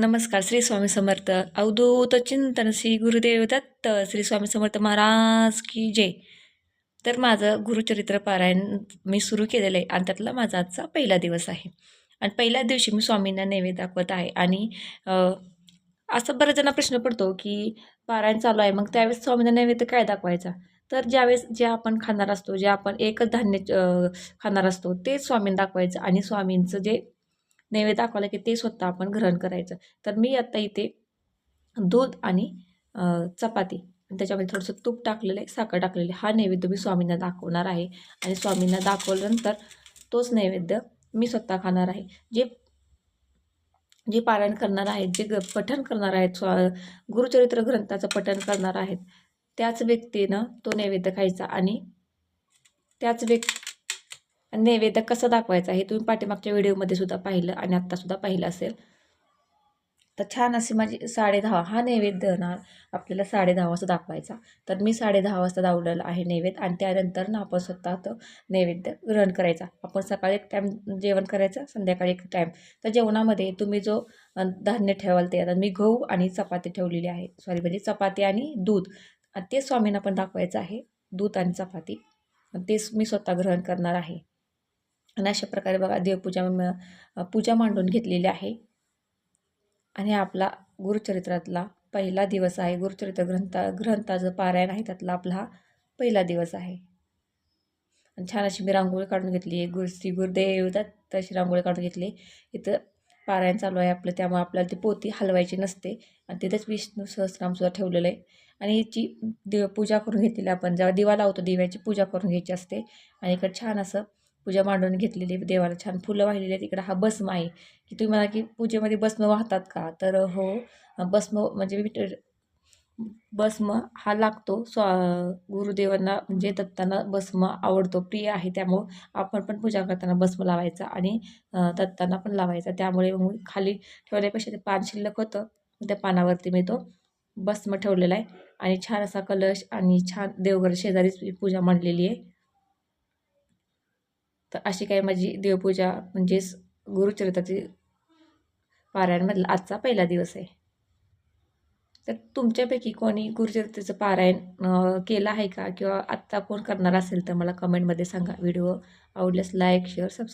नमस्कार श्री स्वामी समर्थ. अवधूत चिंतन श्री गुरुदेव दत्त श्री स्वामी समर्थ महाराज की जय. तर माझं गुरुचरित्र पारायण मी सुरू केलेलं आहे. आणि त्यातला माझा आजचा पहिला दिवस आहे. आणि पहिल्या दिवशी मी स्वामींना नैवेद्य दाखवत आहे. आणि असं बऱ्याच जणांना प्रश्न पडतो की पारायण चालू आहे. मग त्यावेळेस स्वामींना नैवेद्य काय दाखवायचा? तर ज्यावेळेस जे आपण खाणार असतो जे आपण एकच धान्य खाणार असतो तेच स्वामींना दाखवायचं. आणि स्वामींचं जे नैवेद्य दाखवलं की ते स्वतः आपण ग्रहण करायचं. तर मी आत्ता इथे दूध आणि चपाती आणि त्याच्यामध्ये थोडंसं तूप टाकलेलं आहे साखर टाकलेली हा नैवेद्य मी स्वामींना दाखवणार आहे. आणि स्वामींना दाखवल्यानंतर तोच नैवेद्य मी स्वतः खाणार आहे. जे जे पारायण करणार आहेत जे ग पठण करणार आहेत स्वा गुरुचरित्र ग्रंथाचं पठण करणार आहेत त्याच व्यक्तीनं तो नैवेद्य खायचा आणि त्याच व्यक्ती नैवेद्य कसा दाखवायचा हे तुम्ही पाठीमागच्या व्हिडिओमध्ये सुद्धा पाहिलं आणि आत्तासुद्धा पाहिलं असेल. तर छान अशी माझी साडे दहा हा नैवेद्य ना आपल्याला साडे दहा वाजता दाखवायचा. तर मी साडे दहा वाजता दावलेला आहे नैवेद्य आणि त्यानंतर ना आपण स्वतः तो नैवेद्य ग्रहण करायचा. आपण सकाळी एक टाईम जेवण करायचं संध्याकाळी एक टाईम तर जेवणामध्ये तुम्ही जो धान्य ठेवाल ते आता मी गहू आणि चपाती ठेवलेली आहे. सॉरी म्हणजे चपाती आणि दूध. ते स्वामींना पण दाखवायचं आहे दूध आणि चपाती. तेच मी स्वतः ग्रहण करणार आहे. आणि अशा प्रकारे बघा देवपूजा म- पूजा मांडून घेतलेली आहे. आणि आपला गुरुचरित्रातला पहिला दिवस आहे. गुरुचरित्र ग्रंथा ग्रंथाचं पारायण आहे त्यातला आपला हा पहिला दिवस आहे. आणि छान अशी मी रांगोळी काढून घेतली आहे. गुरु श्री गुरुदेव दत्त अशी रांगोळी काढून घेतली इथं पारायण चालू आहे आपलं. त्यामुळे आपल्याला ती पोती हलवायची नसते. आणि तिथंच विष्णू सहस्रामसुद्धा ठेवलेलं आहे. आणि हिची देव पूजा करून घेतलेली आपण. जेव्हा दिवा लावतो दिव्याची पूजा करून घ्यायची असते. आणि इकडं छान असं पूजा मांडून घेतलेली देवाला छान फुलं वाहिलेली आहेत. इकडं हा भस्म आहे की तुम्ही म्हणा की पूजेमध्ये भस्म वाहतात का? तर हो भस्म म्हणजे विठ भस्म हा लागतो. स्वा गुरुदेवांना म्हणजे दत्तांना भस्म आवडतो प्रिय आहे. त्यामुळं आपण पण पूजा करताना भस्म लावायचा आणि दत्तांना पण लावायचा. त्यामुळे मग खाली ठेवल्यापेक्षा ते पान शिल्लक होतं. त्या पानावरती मी तो भस्म ठेवलेला आहे. आणि छान असा कलश आणि छान देवघर शेजारीच पूजा मांडलेली आहे. तर अशी काही माझी देवपूजा म्हणजेच गुरुचरित्राची पारायणमधला आजचा पहिला दिवस आहे. तर तुमच्यापैकी कोणी गुरुचरित्राचं पारायण केलं आहे का? किंवा आत्ता कोण करणार असेल तर मला कमेंटमध्ये सांगा. व्हिडिओ आवडल्यास लाईक शेअर सबस्क्राईब